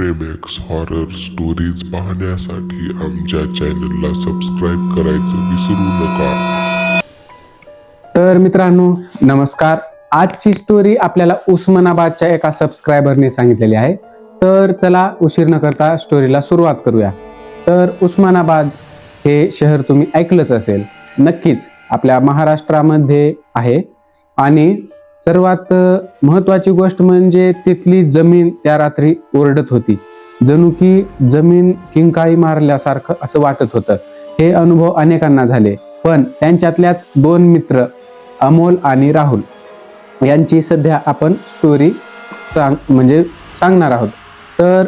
प्रेमेक्स horror stories पाहण्यासाठी आमच्या चॅनलला सबस्क्राईब करायचं विसरू नका. तर मित्रांनो नमस्कार. आजची स्टोरी आपल्याला उस्मानाबादच्या एका सबस्क्रायबरने सांगितलेली आहे. तर चला उशीर न करता स्टोरीला सुरुवात करूया. तर उस्मानाबाद हे शहर तुम्ही ऐकलंच असेल. नक्कीच आपल्या महाराष्ट्रामध्ये आहे. आणि सर्वात महत्वाची गोष्ट म्हणजे तिथली जमीन त्या रात्री ओरडत होती. जणू की जमीन किंकाळी मारल्यासारखं असं वाटत होतं. हे अनुभव अनेकांना झाले पण त्यांच्यातल्याच दोन मित्र अमोल आणि राहुल यांची सध्या आपण स्टोरी सांग म्हणजे सांगणार आहोत. तर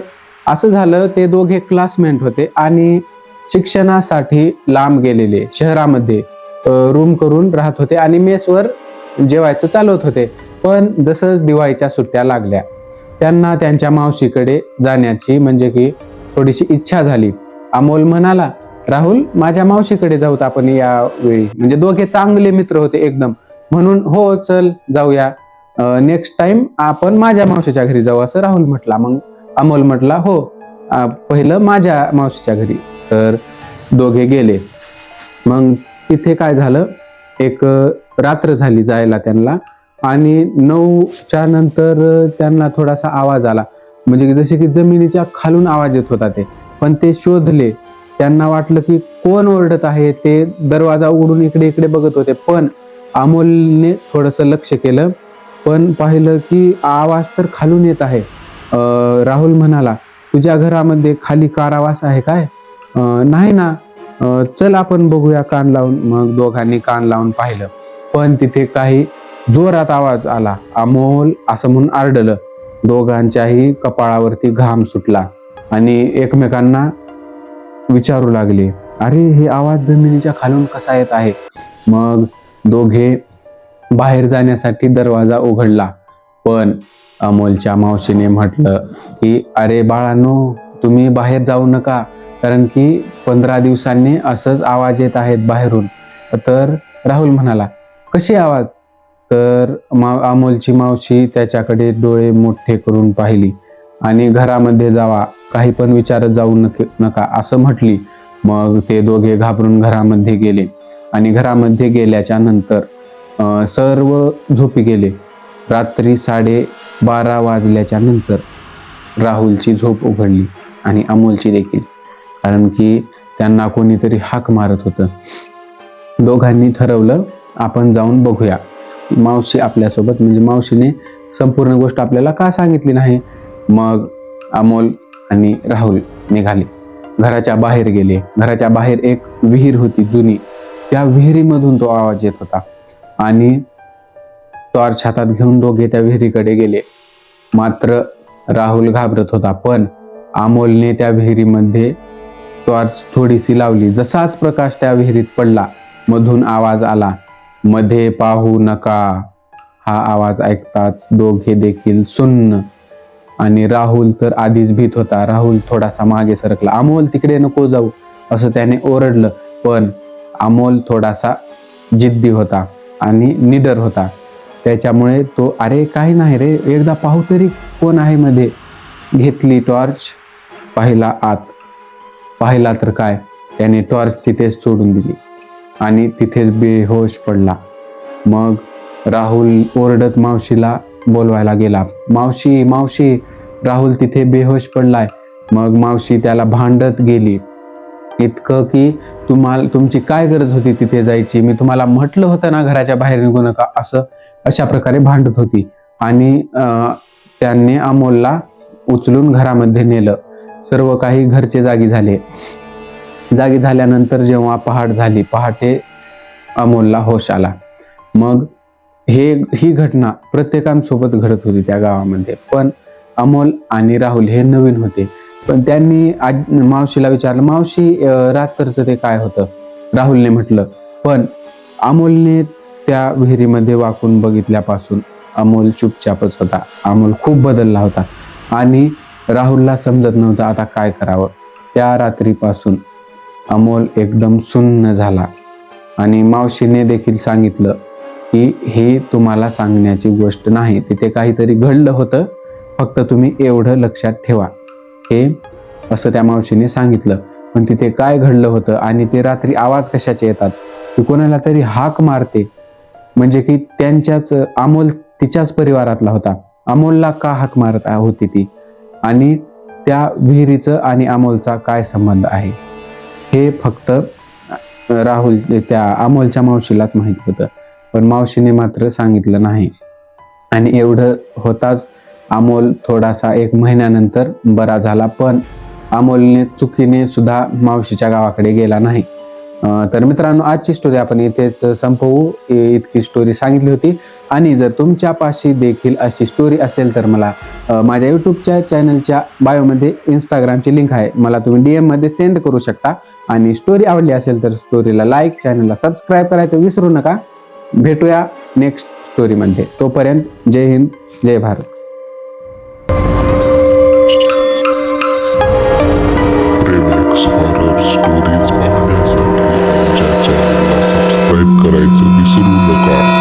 असं झालं ते दोघे क्लासमेट होते आणि शिक्षणासाठी लांब गेलेले शहरामध्ये रूम करून राहत होते आणि मेसवर जेवायचं चालवत होते. पण जसंच दिवाळीच्या सुट्ट्या लागल्या त्यांना त्यांच्या मावशीकडे जाण्याची म्हणजे की थोडीशी इच्छा झाली. अमोल म्हणाला राहुल माझ्या मावशीकडे जाऊत आपण यावेळी. म्हणजे दोघे चांगले मित्र होते एकदम. म्हणून हो चल जाऊया. नेक्स्ट टाइम आपण माझ्या मावशीच्या घरी जाऊ असं राहुल म्हटला. मग अमोल म्हटला हो पहिलं माझ्या मावशीच्या घरी. तर दोघे गेले. मग तिथे काय झालं? एक रात्र झाली जायला त्यांना. आणि नऊच्या नंतर त्यांना थोडासा आवाज आला. म्हणजे जसे की जमिनीच्या खालून आवाज येत होता ते. पण ते शोधले. त्यांना वाटलं की कोण ओरडत आहे ते दरवाजा उघडून इकडे इकडे बघत होते. पण अमोलने थोडंसं लक्ष केलं. पण पाहिलं की आवाज तर खालून येत आहे. राहुल म्हणाला तुझ्या घरामध्ये खाली कारावास आहे काय? नाही ना. चल आपण बघूया कान लावून. मग दोघांनी कान लावून पाहिलं. पण तिथे काही जोरात आवाज आला. अमोल असं म्हणून आरडलं. दोघांच्याही कपाळावरती घाम सुटला आणि एकमेकांना विचारू लागले. अरे हे आवाज जमिनीच्या खालून कसा येत आहे? मग दोघे बाहेर जाण्यासाठी दरवाजा उघडला. पण अमोलच्या मावशीने म्हटलं की अरे बाळांनो तुम्ही बाहेर जाऊ नका कारण की पंधरा दिवसांनी असंच आवाज येत आहेत बाहेरून. तर राहुल म्हणाला कसे आवाज? तर मा अमोलची मावशी त्याच्याकडे डोळे मोठे करून पाहिली आणि घरामध्ये जावा काही पण विचारत जाऊ नक नका असं म्हटली. मग ते दोघे घाबरून घरामध्ये गेले आणि घरामध्ये गेल्याच्यानंतर सर्व झोपी गेले. रात्री साडे बारा वाजल्याच्या नंतर राहुलची झोप उघडली आणि अमोलची देखील. कारण की त्यांना कोणीतरी हाक मारत होतं. दोघांनी ठरवलं आपण जाऊन बघूया. मावशी आपल्यासोबत म्हणजे मावशीने संपूर्ण गोष्ट आपल्याला का सांगितली नाही? मग अमोल आणि राहुल निघाले. घराच्या बाहेर गेले. घराच्या बाहेर एक विहीर होती जुनी. त्या विहिरीमधून तो आवाज येत होता. आणि टॉर्च हातात घेऊन दोघे त्या विहिरीकडे गेले. मात्र राहुल घाबरत होता पण अमोलने त्या विहिरीमध्ये टॉर्च थोडीशी लावली. जसाच प्रकाश त्या विहिरीत पडला मधून आवाज आला. मध्ये पाहू नका. हा आवाज ऐकताच दोघे देखील सुन्न आणि राहुल तर आधीच भीत होता. राहुल थोडासा मागे सरकला. अमोल तिकडे नको जाऊ असं त्याने ओरडलं. पण अमोल थोडासा जिद्दी होता आणि निडर होता. त्याच्यामुळे तो अरे काही नाही रे एकदा पाहू तरी कोण आहे मध्ये. घेतली टॉर्च पाहिला आत. पाहिला तर काय? त्याने टॉर्च तिथेच सोडून दिली. आणि तिथेच बेहोश पडला. मग राहुल ओरडत मावशीला बोलवायला गेला. मावशी मावशी राहुल तिथे बेहोश पडलाय. मग मावशी त्याला भांडत गेली. इतकं की तुम्हाला तुमची काय गरज होती तिथे जायची? मी तुम्हाला म्हटलं होतं ना घराच्या बाहेर निघू नका असं अशा प्रकारे भांडत होती. आणि अं, त्यांनी अमोलला उचलून घरामध्ये नेलं. सर्व काही घरचे जागी झाले. जागी झाल्यानंतर जेव्हा पहाट झाली पहाटे अमोलला होश आला. मग हे ही घटना प्रत्येकांसोबत घडत होती त्या गावामध्ये. पण अमोल आणि राहुल हे नवीन होते. पण त्यांनी आज मावशीला विचारलं मावशी रात्रचं ते काय होतं? राहुलने म्हटलं पण अमोलने त्या विहिरीमध्ये वाकून बघितल्यापासून अमोल चुपचापच होता. अमोल खूप बदलला होता आणि राहुलला समजत नव्हतं आता काय करावं. त्या रात्रीपासून अमोल एकदम सुन्न झाला. आणि मावशीने देखील सांगितलं की ही तुम्हाला सांगण्याची गोष्ट नाही. तिथे काहीतरी घडलं होतं. फक्त तुम्ही एवढं लक्षात ठेवा. हे असं त्या मावशीने सांगितलं. पण तिथे काय घडलं होतं आणि ते रात्री आवाज कशाचे येतात? ती कोणाला तरी हाक मारते. म्हणजे की त्यांच्याच अमोल तिच्याच परिवारातला होता. अमोलला का हाक मारत होती ती? आणि त्या विहिरीचं आणि अमोलचा काय संबंध आहे? हे फक्त राहुल त्या अमोलच्या मावशीलाच माहीत होतं. पण मावशीने मात्र सांगितलं नाही. आणि एवढं होताच अमोल थोडासा एक महिन्यानंतर बरा झाला पण अमोलने चुकीने सुद्धा मावशीच्या गावाकडे गेला नाही. तर मित्रांनो आजची स्टोरी आपण इथेच संपवू. इतकी स्टोरी सांगितली होती. आणि जर तुमच्यापाशी देखील अशी स्टोरी असेल तर मला माझ्या यूट्यूबच्या चॅनलच्या बायोमध्ये इंस्टाग्रामची लिंक आहे. मला तुम्ही डी एममध्ये सेंड करू शकता. आणि स्टोरी आवडली असेल तर स्टोरीला लाईक चॅनलला सबस्क्राईब करायचं विसरू नका. भेटूया नेक्स्ट स्टोरीमध्ये तोपर्यंत जय हिंद जय भारत. स्टोरीज पाहण्यासाठी आमच्या